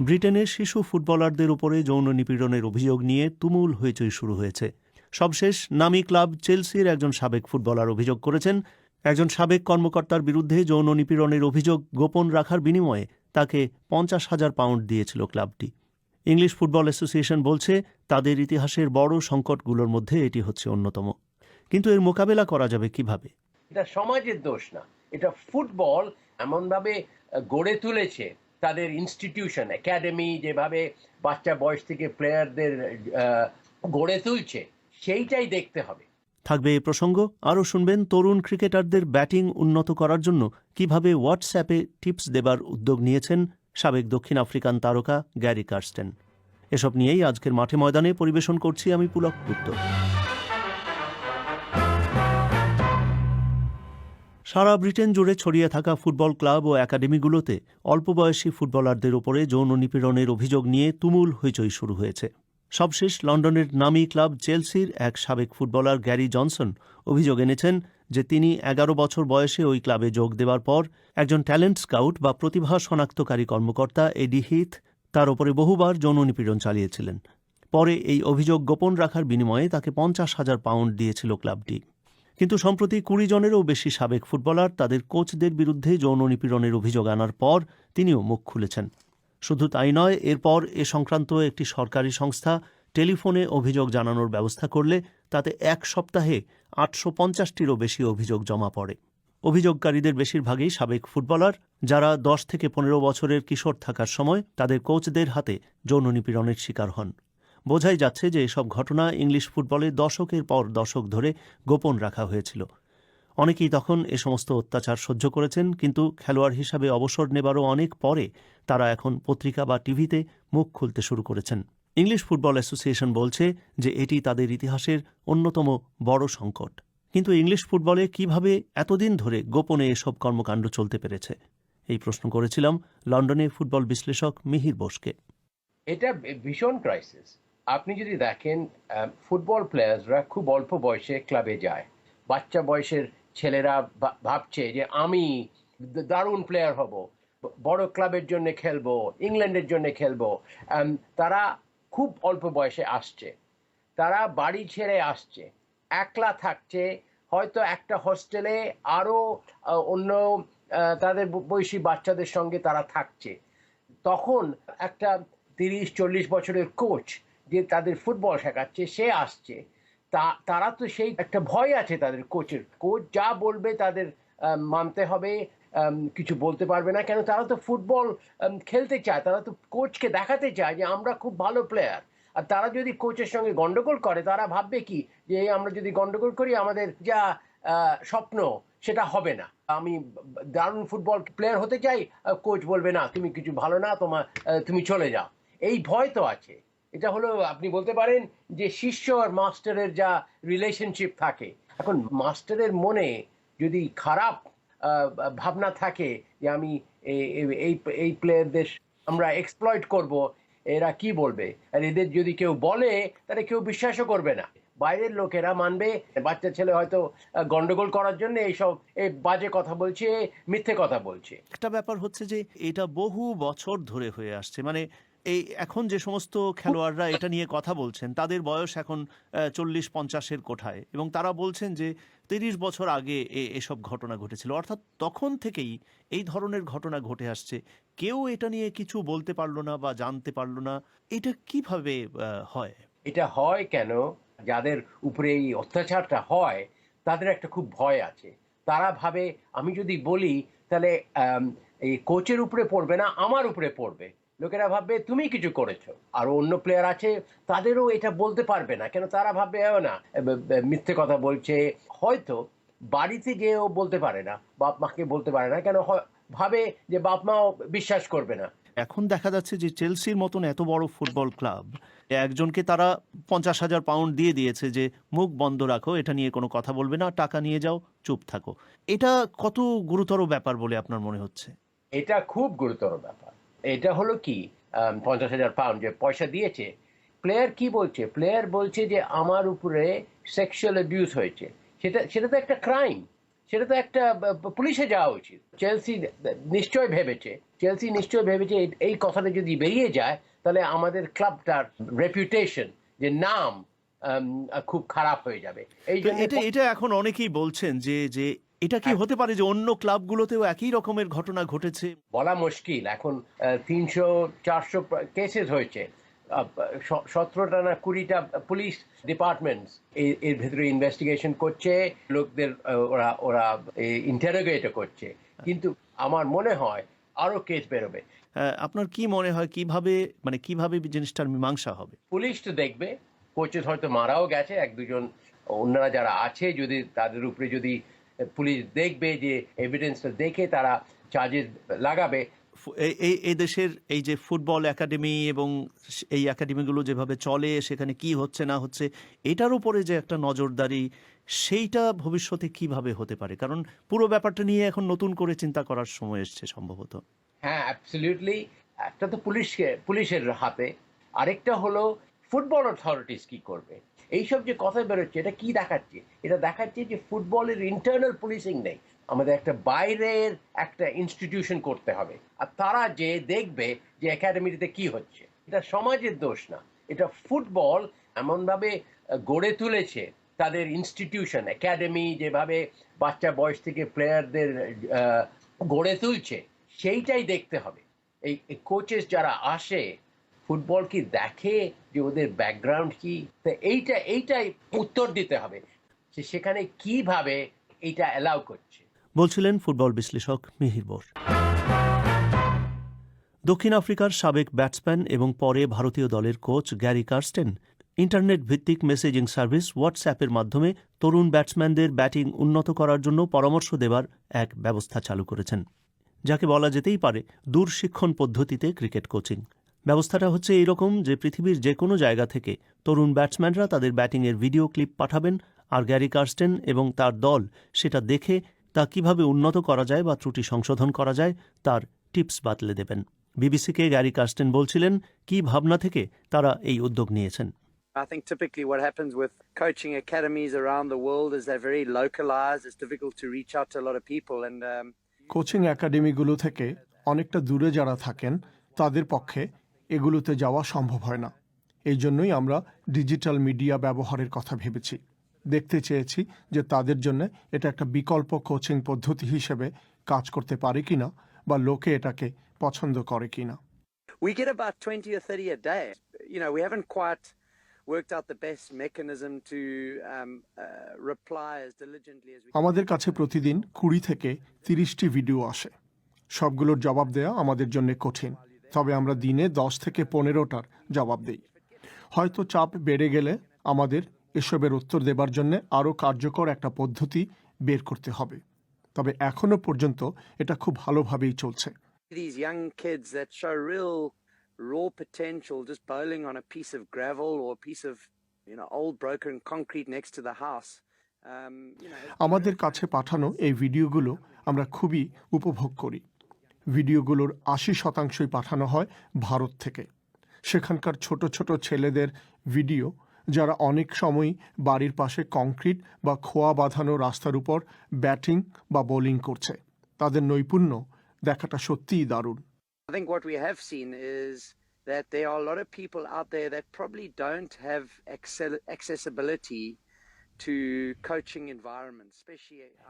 ব্রিটেনের শিশু ফুটবলারদের উপরে যৌন নিপীড়নের অভিযোগ নিয়ে তুমুল হইচই শুরু হয়েছে। সবশেষ, নামি ক্লাব চেলসির একজন সাবেক ফুটবলার অভিযোগ করেছেন, একজন সাবেক কর্মকর্তার বিরুদ্ধে যৌন নিপীড়নের অভিযোগ গোপন রাখার বিনিময়ে তাকে পঞ্চাশ হাজার পাউন্ড দিয়েছিল ক্লাবটি। ইংলিশ ফুটবল অ্যাসোসিয়েশন বলছে, তাদের ইতিহাসের বড় সংকটগুলোর মধ্যে এটি হচ্ছে অন্যতম। কিন্তু এর মোকাবেলা করা যাবে কীভাবে? এটা সমাজের দোষ না। এটা ফুটবল এমনভাবে গড়ে তুলেছে তাদের ইনস্টিটিউশন একাডেমি যেভাবে বাচ্চা বয়স থেকে প্লেয়ারদের গড়ে তুলছে, সেইটাই দেখতে হবে। থাকবে এ প্রসঙ্গ। আরও শুনবেন তরুণ ক্রিকেটারদের ব্যাটিং উন্নত করার জন্য কীভাবে হোয়াটসঅ্যাপে টিপস দেবার উদ্যোগ নিয়েছেন সাবেক দক্ষিণ আফ্রিকান তারকা গ্যারি কার্স্টেন। এসব নিয়েই আজকের মাঠে ময়দানে পরিবেশন করছি আমি পুলক গুপ্ত। সারা ব্রিটেন জুড়ে ছড়িয়ে থাকা ফুটবল ক্লাব ও একাডেমিগুলোতে অল্প বয়সী ফুটবলারদের ওপরে যৌন নিপীড়নের অভিযোগ নিয়ে তুমুল হইচই শুরু হয়েছে। সবশেষ লন্ডনের নামী ক্লাব চেলসির এক সাবেক ফুটবলার গ্যারি জনসন অভিযোগ এনেছেন যে তিনি এগারো বছর বয়সে ওই ক্লাবে যোগ দেওয়ার পর একজন ট্যালেন্ট স্কাউট বা প্রতিভা শনাক্তকারী কর্মকর্তা এডি হিথ তার ওপরে বহুবার যৌন নিপীড়ন চালিয়েছিলেন। পরে এই অভিযোগ গোপন রাখার বিনিময়ে তাকে পঞ্চাশ হাজার পাউন্ড দিয়েছিল ক্লাবটি। কিন্তু সম্প্রতি কুড়ি জনেরও বেশি সাবেক ফুটবলার তাদের কোচদের বিরুদ্ধে যৌন নিপীড়নের অভিযোগ আনার পর তিনিও মুখ খুলেছেন। শুধু তাই নয়, এরপর এ সংক্রান্ত একটি সরকারি সংস্থা টেলিফোনে অভিযোগ জানানোর ব্যবস্থা করলে তাতে এক সপ্তাহে আটশো পঞ্চাশটিরও বেশি অভিযোগ জমা পড়ে। অভিযোগকারীদের বেশিরভাগই সাবেক ফুটবলার, যারা দশ থেকে পনেরো বছরের কিশোর থাকার সময় তাদের কোচদের হাতে যৌন নিপীড়নের শিকার হন। বোঝাই যাচ্ছে যে এসব ঘটনা ইংলিশ ফুটবলে দশকের পর দশক ধরে গোপন রাখা হয়েছিল। অনেকেই তখন এ সমস্ত অত্যাচার সহ্য করেছেন, কিন্তু খেলোয়াড় হিসাবে অবসর নেবারও অনেক পরে তারা এখন পত্রিকা বা টিভিতে মুখ খুলতে শুরু করেছেন। ইংলিশ ফুটবল অ্যাসোসিয়েশন বলছে যে এটি তাদের ইতিহাসের অন্যতম বড় সংকট। কিন্তু ইংলিশ ফুটবলে কীভাবে এতদিন ধরে গোপনে এসব কর্মকাণ্ড চলতে পেরেছে? এই প্রশ্ন করেছিলাম লন্ডনে ফুটবল বিশ্লেষক মিহির বোসকে। এটা ভীষণ ক্রাইসিস আপনি যদি দেখেন ফুটবল প্লেয়ার্সরা খুব অল্প বয়সে ক্লাবে যায়। বাচ্চা বয়সের ছেলেরা ভাবছে যে, আমি দারুণ প্লেয়ার হব। বড় ক্লাবের জন্য খেলব ইংল্যান্ডের জন্য খেলব। তারা খুব অল্প বয়সে আসছে। তারা বাড়ি ছেড়ে আসছে। একলা থাকছে। হয়তো একটা হোস্টেলে আরও অন্য তাদের বয়সী বাচ্চাদের সঙ্গে তারা থাকছে। তখন একটা তিরিশ, চল্লিশ বছরের কোচ যে তাদের ফুটবল শেখাচ্ছে, সে আসছে। তা, তারা তো সেই একটা ভয় আছে তাদের কোচের। কোচ যা বলবে তাদের মানতে হবে কিছু বলতে পারবে না। কেন তারা তো ফুটবল খেলতে চায়। তারা তো কোচকে দেখাতে চায় যে আমরা খুব ভালো প্লেয়ার আর তারা যদি কোচের সঙ্গে গন্ডগোল করে, তারা ভাববে কি? যে আমরা যদি গন্ডগোল করি, আমাদের যা স্বপ্ন, সেটা হবে না। আমি দারুণ ফুটবল প্লেয়ার হতে চাই কোচ বলবে, না, তুমি কিছু ভালো না তোমার তুমি চলে যাও। এই ভয় তো আছে। এটা হলো, আপনি বলতে পারেন যে শিষ্য আর মাস্টারের যা রিলেশনশিপ থাকে। এখন মাস্টারের মনে যদি খারাপ ভাবনা থাকে যে আমি এই এই প্লেয়ারদের আমরা এক্সপ্লয়েট করব, এরা কি বলবে? আর এদের যদি কেউ বলে, তাহলে কেউ বিশ্বাসও করবে না। বাইরের লোকেরা মানবে, বাচ্চা ছেলে হয়তো গন্ডগোল করার জন্য এইসব এই বাজে কথা বলছে, মিথ্যে কথা বলছে। একটা ব্যাপার হচ্ছে যে এটা বহু বছর ধরে হয়ে আসছে। মানে এই এখন যে সমস্ত খেলোয়াড়রা এটা নিয়ে কথা বলছেন, তাদের বয়স এখন চল্লিশ পঞ্চাশের কোঠায় এবং তারা বলছেন যে তিরিশ বছর আগে এসব ঘটনা ঘটেছিল। অর্থাৎ তখন থেকেই এই ধরনের ঘটনা ঘটে আসছে। কেউ এটা নিয়ে কিছু বলতে পারল না বা জানতে পারল না। এটা কীভাবে হয়? এটা হয় কেন? যাদের উপরে এই অত্যাচারটা হয়, তাদের একটা খুব ভয় আছে। তারা ভাবে, আমি যদি বলি, তাহলে এই কোচের উপরে পড়বে না, আমার উপরে পড়বে। লোকেরা ভাববে তুমি কিছু করেছ। আর অন্য প্লেয়ার আছে তাদেরও এটা বলতে পারবে না। কেন তারা ভাববে না মিথ্যে কথা বলছে। হয়তো বাড়িতে গিয়েও বলতে পারে না বাপ মাকে বলতে পারে না। কেন ভাবে যে বাপ মাও বিশ্বাস করবে না। এখন দেখা যাচ্ছে যে চেলসির মতন এত বড় ফুটবল ক্লাব একজনকে তারা পঞ্চাশ হাজার পাউন্ড দিয়ে দিয়েছে যে মুখ বন্ধ রাখো এটা নিয়ে কোনো কথা বলবে না টাকা নিয়ে যাও চুপ থাকো। এটা কত গুরুতর ব্যাপার বলে আপনার মনে হচ্ছে? এটা খুব গুরুতর ব্যাপার। এটা হলো কি? পঞ্চাশ হাজার পাউন্ড যে পয়সা দিয়েছে প্লেয়ার কি বলছে? প্লেয়ার বলছে যে আমার উপরে সেক্সুয়াল অ্যাবিউজ হয়েছে। সেটা সেটা তো একটা ক্রাইম সেটা তো একটা পুলিশে যাওয়া উচিত। চেলসি নিশ্চয় ভেবেছে চেলসি নিশ্চয় ভেবেছে এই- কথাটা যদি বেরিয়ে যায় তাহলে আমাদের ক্লাবটার রেপুটেশন যে নাম খুব খারাপ হয়ে যাবে। এই জন্য এটা এটা এখন অনেকেই বলছেন যে যে এটা কি হতে পারে যে অন্য ক্লাবগুলোতেও একই রকমের ঘটনা ঘটেছে? বলা মুশকিল। এখন তিনশো চারশো কেসেস হয়েছে। সতেরোটা না কুড়িটা পুলিশ ডিপার্টমেন্টস এর ভেতরে ইনভেস্টিগেশন করছে। লোকদের ওরা ওরা ইন্টারোগেট করছে। কিন্তু আমার মনে হয় আরও কেস বেরোবে। আহ, আপনার কি মনে হয় কীভাবে মানে কীভাবে জিনিসটার মীমাংসা হবে? পুলিশ তো দেখবে। কোচেস হয়তো মারাও গেছে। এক দুজন অন্যরা যারা আছে যদি তাদের উপরে যদি পুলিশ দেখবে যে এভিডেন্সটা দেখে তারা চার্জেস লাগাবে। এই এই দেশের এই যে ফুটবল একাডেমি এবং এই একাডেমিগুলো যেভাবে চলে সেখানে কি হচ্ছে না হচ্ছে এটার উপরে যে একটা নজরদারি সেইটা ভবিষ্যতে কীভাবে হতে পারে? কারণ পুরো ব্যাপারটা নিয়ে এখন নতুন করে চিন্তা করার সময় এসছে সম্ভবত। হ্যাঁ অ্যাবসলিউটলি একটা তো পুলিশকে পুলিশের হাতে। আরেকটা হলো ফুটবল অথরিটিস কি করবে? এইসব যে কথা বেরোচ্ছে, এটা কি দেখাচ্ছে? এটা দেখাচ্ছে যে ফুটবলের ইন্টারনাল পুলিশিং নেই। আমাদের একটা বাইরের একটা ইনস্টিটিউশন করতে হবে। আর তারা যে দেখবে যে একাডেমিতে কি হচ্ছে, এটা সমাজের দোষ না। এটা ফুটবল এমনভাবে গড়ে তুলেছে তাদের ইনস্টিটিউশন একাডেমি যেভাবে বাচ্চা বয়স থেকে প্লেয়ারদের গড়ে তুলছে, সেইটাই দেখতে হবে। এই কোচেস যারা আসে ফুটবল কি দেখে যে ওদের ব্যাকগ্রাউন্ড কি? তো এইটা, এইটাই উত্তর দিতে হবে যে সেখানে কীভাবে এইটা অ্যালাউ করছে। বলছিলেন ফুটবল বিশ্লেষক মিহির বোস। দক্ষিণ আফ্রিকার সাবেক ব্যাটসম্যান এবং পরে ভারতীয় দলের কোচ গ্যারি কার্স্টেন ইন্টারনেট ভিত্তিক মেসেজিং সার্ভিস হোয়াটসঅ্যাপের মাধ্যমে তরুণ ব্যাটসম্যানদের ব্যাটিং উন্নত করার জন্য পরামর্শ দেবার এক ব্যবস্থা চালু করেছেন, যাকে বলা যেতেই পারে দূরশিক্ষণ পদ্ধতিতে ক্রিকেট কোচিং ব্যবস্থাটা হচ্ছে এইরকম যে পৃথিবীর যে কোনো জায়গা থেকে তরুণ ব্যাটসম্যানরা তাদের ব্যাটিংয়ের ভিডিও ক্লিপ পাঠাবেন আর গ্যারি কার্স্টেন এবং তার দল সেটা দেখে তা কীভাবে উন্নত করা যায় বা ত্রুটি সংশোধন করা যায় তার টিপস বাতলে দেবেন বিবিসিকে গ্যারি কার্স্টেন বলছিলেন কি ভাবনা থেকে তারা এই উদ্যোগ নিয়েছেন I think typically what happens with coaching academies around the world is they're very localized. It's difficult to reach out to a lot of people. And um, coaching একাডেমিগুলো থেকে অনেকটা দূরে যারা থাকেন তাদের পক্ষে এগুলোতে যাওয়া সম্ভব হয় না। এই জন্যই আমরা ডিজিটাল মিডিয়া ব্যবহারের কথা ভেবেছি। দেখতে চেয়েছি যে তাদের জন্য এটা একটা বিকল্প কোচিং পদ্ধতি হিসেবে কাজ করতে পারে কিনা বা লোকে এটাকে পছন্দ করে কিনা। We get about 20 or 30 a day. You know, we haven't quite worked out the best mechanism to um, uh, reply as diligently as we আমাদের কাছে প্রতিদিন কুড়ি থেকে তিরিশটি ভিডিও আসে। সবগুলোর জবাব দেওয়া আমাদের জন্য কঠিন। তবে আমরা দিনে দশ থেকে পনেরোটার জবাব দিই। হয়তো চাপ বেড়ে গেলে আমাদের এসবের উত্তর দেবার জন্য আরও কার্যকর একটা পদ্ধতি বের করতে হবে। তবে এখনও পর্যন্ত এটা খুব ভালোভাবেই চলছে। Raw potential just bowling on a piece of gravel or a piece of you know old broken concrete next to the um, আমাদের কাছে পাঠানো এই ভিডিওগুলো আমরা খুবই উপভোগ করি। ভিডিওগুলোর আশি শতাংশই পাঠানো হয় ভারত থেকে। সেখানকার ছোট ছোট ছেলেদের ভিডিও, যারা অনেক সময় বাড়ির পাশে কংক্রিট বা খোয়া বাঁধানো রাস্তার উপর ব্যাটিং বা বোলিং করছে। তাদের নৈপুণ্য দেখাটা সত্যিই দারুণ। I think what we have seen is that there are a lot of people out there that probably don't have accessibility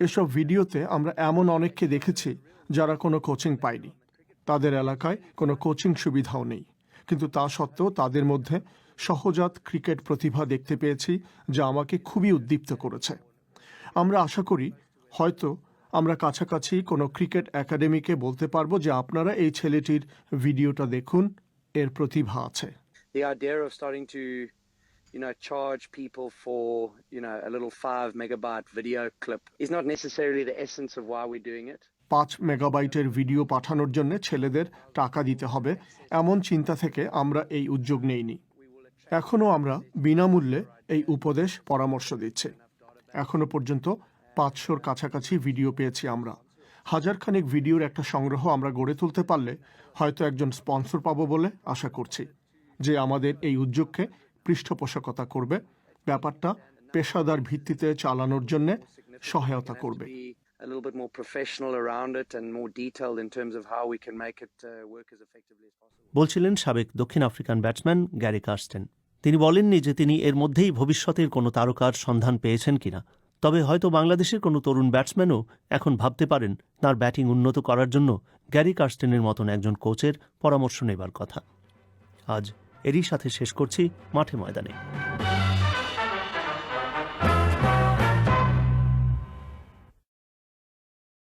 এসব ভিডিওতে আমরা এমন অনেককে দেখেছি যারা কোনো কোচিং পায়নি। তাদের এলাকায় কোনো কোচিং সুবিধাও নেই। কিন্তু তা সত্ত্বেও তাদের মধ্যে সহজাত ক্রিকেট প্রতিভা দেখতে পেয়েছি যা আমাকে খুবই উদ্দীপ্ত করেছে। আমরা আশা করি হয়তো আমরা কাছাকাছি কোনো ক্রিকেট একাডেমিকে বলতে পারব যে আপনারা এই ছেলেটির ভিডিওটা দেখুন এর প্রতিভা আছে। You know, charge people for, you know, a little five megabyte video clip is not necessarily the essence of why we're doing it. পাঁচ মেগাবাইটের ভিডিও পাঠানোর জন্য ছেলেদের টাকা দিতে হবে এমন চিন্তা থেকে আমরা এই উদ্যোগ নেইনি। এখনও আমরা বিনামূল্যে এই উপদেশ পরামর্শ দিচ্ছি। এখনও পর্যন্ত পাঁচশোর কাছাকাছি ভিডিও পেয়েছি আমরা। হাজারখানেক ভিডিওর একটা সংগ্রহ আমরা গড়ে তুলতে পারলে হয়তো একজন স্পন্সর পাবো বলে আশা করছি। যে আমাদের এই উদ্যোগকে পৃষ্ঠপোষকতা করবে। ব্যাপারটা পেশাদার ভিত্তিতে চালানোর জন্য সহায়তা করবে। Uh. বলছিলেন সাবেক দক্ষিণ আফ্রিকান ব্যাটসম্যান গ্যারি কার্স্টেন। তিনি বলেননি যে তিনি এর মধ্যেই ভবিষ্যতের কোনো তারকার সন্ধান পেয়েছেন কিনা। তবে হয়তো বাংলাদেশের কোনো তরুণ ব্যাটসম্যানও এখন ভাবতে পারেন তার ব্যাটিং উন্নত করার জন্য গ্যারি কার্স্টেনের মতন একজন কোচের পরামর্শ নেবার কথা। আজ এরই সাথে শেষ করছি মাঠে ময়দানে।